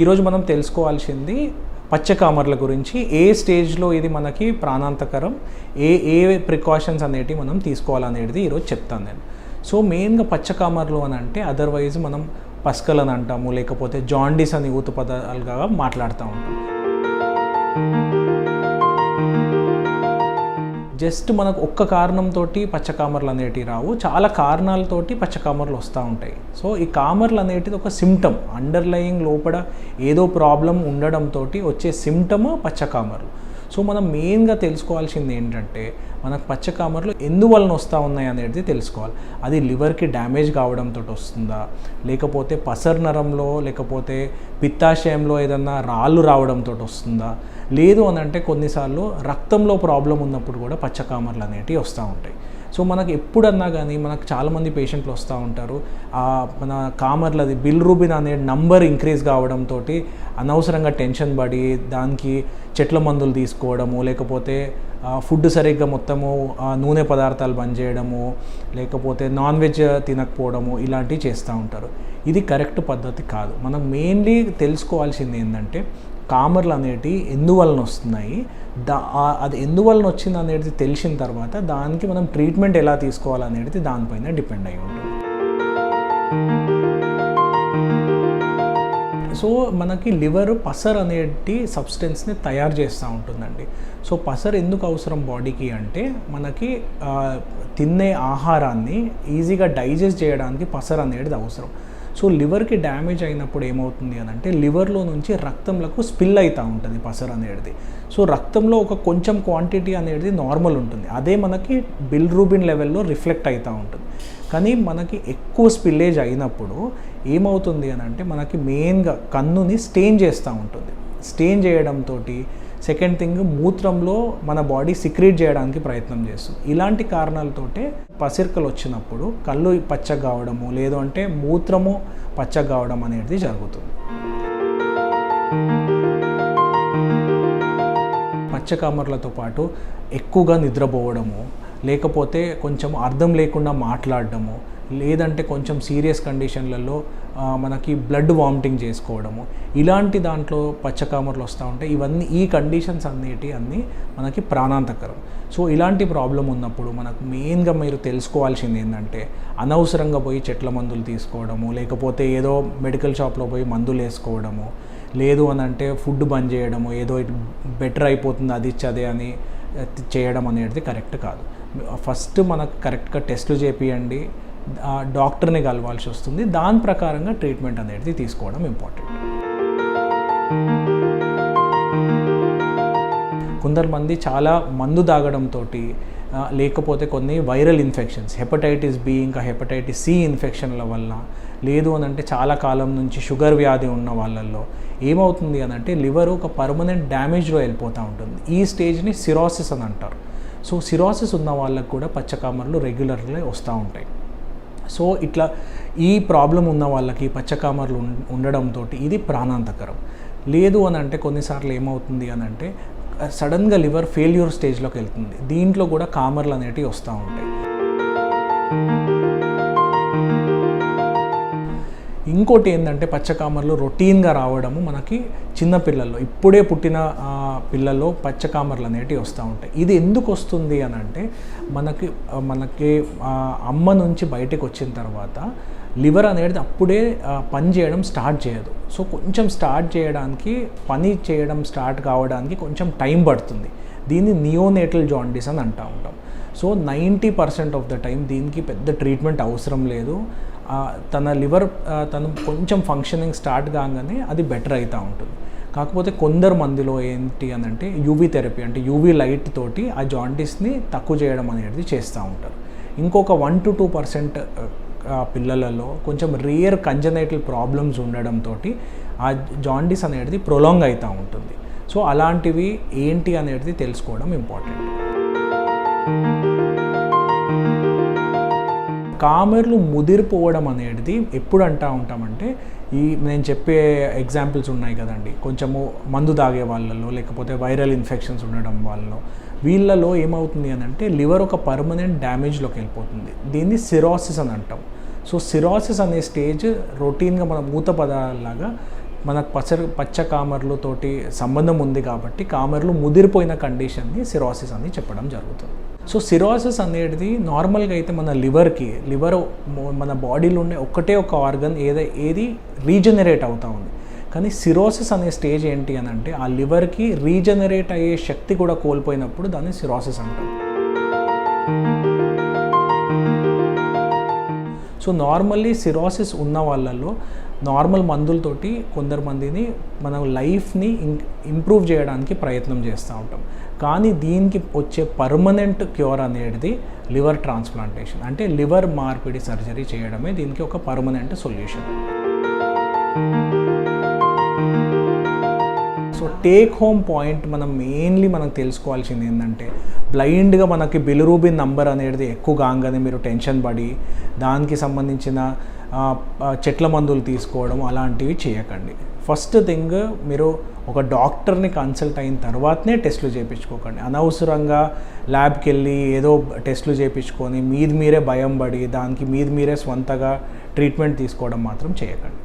ఈరోజు మనం తెలుసుకోవాల్సింది పచ్చకామర్ల గురించి ఏ స్టేజ్లో ఇది మనకి ప్రాణాంతకరం ఏ ఏ ప్రికాషన్స్ అనేటివి మనం తీసుకోవాలనేది ఈరోజు చెప్తాను నేను. సో మెయిన్గా పచ్చకామర్లు అని అంటే అదర్వైజ్ మనం పస్కల్ అని అంటాము లేకపోతే జాండీస్ అని ఊత పదాలుగా మాట్లాడుతూ ఉంటాం. జస్ట్ మనకు ఒక్క కారణంతో పచ్చకామర్లు అనేటివి రావు. చాలా కారణాలతోటి పచ్చకామర్లు వస్తూ ఉంటాయి. సో ఈ కామర్లు అనేటిది ఒక సిమ్టమ్ అండర్లయింగ్ లోపల ఏదో ప్రాబ్లం ఉండడంతో వచ్చే సిమ్టమ్ పచ్చకామర్లు. సో మనం మెయిన్గా తెలుసుకోవాల్సింది ఏంటంటే మనకు పచ్చకామర్లు ఎందువలన వస్తూ ఉన్నాయి అనేది తెలుసుకోవాలి. అది లివర్కి డ్యామేజ్ కావడంతో వస్తుందా? లేకపోతే పసర్ నరంలో లేకపోతే పిత్తాశయంలో ఏదన్నా రాళ్ళు రావడంతో వస్తుందా? లేదు అని అంటే కొన్నిసార్లు రక్తంలో ప్రాబ్లం ఉన్నప్పుడు కూడా పచ్చకామర్లు అనేటివి వస్తూ ఉంటాయి. సో మనకు ఎప్పుడన్నా కానీ మనకు చాలామంది పేషెంట్లు వస్తూ ఉంటారు. మన కామర్లది బిల్ రూబిన్ అనే నంబర్ ఇంక్రీజ్ కావడంతో అనవసరంగా టెన్షన్ పడి దానికి చెట్ల మందులు తీసుకోవడము లేకపోతే ఫుడ్ సరిగ్గా మొత్తము నూనె పదార్థాలు బంద్ చేయడము లేకపోతే నాన్ వెజ్ తినకపోవడము ఇలాంటివి చేస్తూ ఉంటారు. ఇది కరెక్ట్ పద్ధతి కాదు. మనం మెయిన్లీ తెలుసుకోవాల్సింది ఏంటంటే కామర్లు అనేటివి ఎందువలన వస్తున్నాయి? దా అది ఎందువలన వచ్చింది అనేది తెలిసిన తర్వాత దానికి మనం ట్రీట్మెంట్ ఎలా తీసుకోవాలనేది దానిపైన డిపెండ్ అయి ఉంటుంది. సో మనకి లివర్ పసర్ అనేటి సబ్స్టెన్స్ని తయారు చేస్తూ ఉంటుందండి. సో పసర్ ఎందుకు అవసరం బాడీకి అంటే మనకి తినే ఆహారాన్ని ఈజీగా డైజెస్ట్ చేయడానికి పసర్ అనేది అవసరం. సో లివర్కి డ్యామేజ్ అయినప్పుడు ఏమవుతుంది అని అంటే లివర్లో నుంచి రక్తంలకు స్పిల్ అవుతూ ఉంటుంది పసర్ అనేది సో రక్తంలో ఒక కొంచెం క్వాంటిటీ అనేది నార్మల్ ఉంటుంది. అదే మనకి బిల్రూబిన్ లెవెల్లో రిఫ్లెక్ట్ అవుతూ ఉంటుంది. కానీ మనకి ఎక్కువ స్పిల్లేజ్ అయినప్పుడు ఏమవుతుంది అని అంటే మనకి మెయిన్గా కన్నుని స్టెయిన్ చేస్తూ ఉంటుంది. స్టెయిన్ చేయడంతో సెకండ్ థింగ్ మూత్రంలో మన బాడీ సిక్రీట్ చేయడానికి ప్రయత్నం చేస్తుంది ఇలాంటి కారణాలతోటే పసిర్కలు వచ్చినప్పుడు కళ్ళు పచ్చగా కావడము లేదు అంటే మూత్రము పచ్చగా కావడం అనేది జరుగుతుంది. పచ్చకామర్లతో పాటు ఎక్కువగా నిద్రపోవడము లేకపోతే కొంచెం అర్థం లేకుండా మాట్లాడడము లేదంటే కొంచెం సీరియస్ కండిషన్లలో మనకి బ్లడ్ వామిటింగ్ చేసుకోవడము. ఇలాంటి దాంట్లో పచ్చకామర్లు వస్తూ ఉంటాయి ఇవన్నీ ఈ కండిషన్స్ అన్నిటి అన్నీ మనకి ప్రాణాంతకరం. సో ఇలాంటి ప్రాబ్లం ఉన్నప్పుడు మనకు మెయిన్గా మీరు తెలుసుకోవాల్సింది ఏంటంటే అనవసరంగా పోయి చెట్ల మందులు తీసుకోవడము లేకపోతే ఏదో మెడికల్ షాప్లో పోయి మందులు వేసుకోవడము లేదు అని అంటే ఫుడ్ బంద్ చేయడము ఏదో బెటర్ అయిపోతుంది అది ఇచ్చదే అదే అని చేయడం అనేది కరెక్ట్ కాదు. ఫస్ట్ మనకు కరెక్ట్గా టెస్టులు చేపియండి. డాక్టర్ని కలవాల్సి వస్తుంది. దాని ప్రకారంగా ట్రీట్మెంట్ అనేది తీసుకోవడం ఇంపార్టెంట్. కొందరు మంది చాలా మందు తాగడంతో లేకపోతే కొన్ని వైరల్ ఇన్ఫెక్షన్స్ హెపటైటిస్ బి ఇంకా హెపటైటిస్ సి ఇన్ఫెక్షన్ల వల్ల లేదు అని అంటే చాలా కాలం నుంచి షుగర్ వ్యాధి ఉన్న వాళ్ళల్లో ఏమవుతుంది అని అంటే లివర్ ఒక పర్మనెంట్ డ్యామేజ్లో వెళ్ళిపోతూ ఉంటుంది. ఈ స్టేజ్ని సిరాసిస్ అని అంటారు. సో సిరాసిస్ ఉన్న వాళ్ళకు కూడా పచ్చకామర్లు రెగ్యులర్గా వస్తూ ఉంటాయి. సో ఇట్లా ఈ ప్రాబ్లం ఉన్న వాళ్ళకి పచ్చకామర్లు ఉండడంతో ఇది ప్రాణాంతకరం. లేదు అని అంటే కొన్నిసార్లు ఏమవుతుంది అని అంటే సడన్గా లివర్ ఫెయిల్యూర్ స్టేజ్లోకి వెళ్తుంది. దీంట్లో కూడా కామర్లు అనేటివి వస్తూ ఉంటాయి. ఇంకోటి ఏంటంటే పచ్చకామర్లు రొటీన్గా రావడము మనకి చిన్న పిల్లల్లో ఇప్పుడే పుట్టిన పిల్లల్లో పచ్చకామర్లు అనేటివి వస్తూ ఉంటాయి. ఇది ఎందుకు వస్తుంది అని అంటే మనకి మనకి అమ్మ నుంచి బయటకు వచ్చిన తర్వాత లివర్ అనేది అప్పుడే పని చేయడం స్టార్ట్ చేయదు. సో కొంచెం స్టార్ట్ చేయడానికి పని చేయడం స్టార్ట్ కావడానికి కొంచెం టైం పడుతుంది. దీన్ని నియోనేటల్ జాండీస్ అని అంటూ ఉంటాం. So ninety percent of the time దీనికి పెద్ద ట్రీట్మెంట్ అవసరం లేదు. తన లివర్ తను కొంచెం ఫంక్షనింగ్ స్టార్ట్ కాగానే అది బెటర్ అవుతూ ఉంటుంది. కాకపోతే కొందరు మందిలో ఏంటి అని అంటే యూవీ థెరపీ అంటే యూవీ లైట్ తోటి ఆ జాండీస్ని తక్కువ చేయడం అనేది చేస్తూ ఉంటారు. ఇంకొక వన్ టు టూ పర్సెంట్ పిల్లలలో కొంచెం రియర్ కంజనైటల్ ప్రాబ్లమ్స్ ఉండడంతో ఆ జాండీస్ అనేది ప్రొలాంగ్ అవుతూ ఉంటుంది. సో అలాంటివి ఏంటి అనేది తెలుసుకోవడం ఇంపార్టెంట్ కామెర్లు ముదిరిపోవడం అనేది ఎప్పుడు అంటా ఉంటామంటే ఈ నేను చెప్పే ఎగ్జాంపుల్స్ ఉన్నాయి కదండి. కొంచెము మందు తాగే వాళ్ళలో లేకపోతే వైరల్ ఇన్ఫెక్షన్స్ ఉండడం వాళ్ళలో. వీళ్ళలో ఏమవుతుంది అని అంటే లివర్ ఒక పర్మనెంట్ డ్యామేజ్లోకి వెళ్ళిపోతుంది. దీన్ని సిరాసిస్ అని అంటాం. సో సిరాసిస్ అనే స్టేజ్ రొటీన్గా మన మూత పదాలాగా మనకు పచ్చ పచ్చ కామర్లతోటి సంబంధం ఉంది కాబట్టి కామర్లు ముదిరిపోయిన కండిషన్ని సిరాసిస్ అని చెప్పడం జరుగుతుంది. సో సిరాసిస్ అనేది నార్మల్గా అయితే మన లివర్కి లివర్ మన బాడీలో ఉండే ఒకటే ఒక ఆర్గన్ ఏదో ఏది రీజనరేట్ అవుతూ ఉంది. కానీ సిరోసిస్ అనే స్టేజ్ ఏంటి అని అంటే ఆ లివర్కి రీజనరేట్ అయ్యే శక్తి కూడా కోల్పోయినప్పుడు దాన్ని సిరోసిస్ అంటాం సో నార్మల్లీ సిరోసిస్ ఉన్న వాళ్ళల్లో నార్మల్ మందులతోటి కొందరు మందిని మనం లైఫ్ని ఇంప్రూవ్ చేయడానికి ప్రయత్నం చేస్తూ ఉంటాం. కానీ దీనికి వచ్చే పర్మనెంట్ క్యూర్ అనేది లివర్ ట్రాన్స్ప్లాంటేషన్. అంటే లివర్ మార్పిడి సర్జరీ చేయడమే దీనికి ఒక permanent solution. So take home point మనం మెయిన్లీ మనం తెలుసుకోవాల్సింది ఏంటంటే బ్లైండ్గా మనకి బిలురూబిన్ నంబర్ అనేది ఎక్కువ కాగానే మీరు టెన్షన్ పడి దానికి సంబంధించిన చెట్ల మందులు తీసుకోవడం అలాంటివి చేయకండి. ఫస్ట్ థింగ్ మీరు ఒక డాక్టర్ని కన్సల్ట్ అయిన తర్వాతనే టెస్టులు చేయించుకోకండి అనవసరంగా ల్యాబ్కి వెళ్ళి ఏదో టెస్టులు చేయించుకొని మీది మీరే భయం పడి దానికి మీది మీరే స్వంతగా ట్రీట్మెంట్ తీసుకోవడం మాత్రం చేయకండి.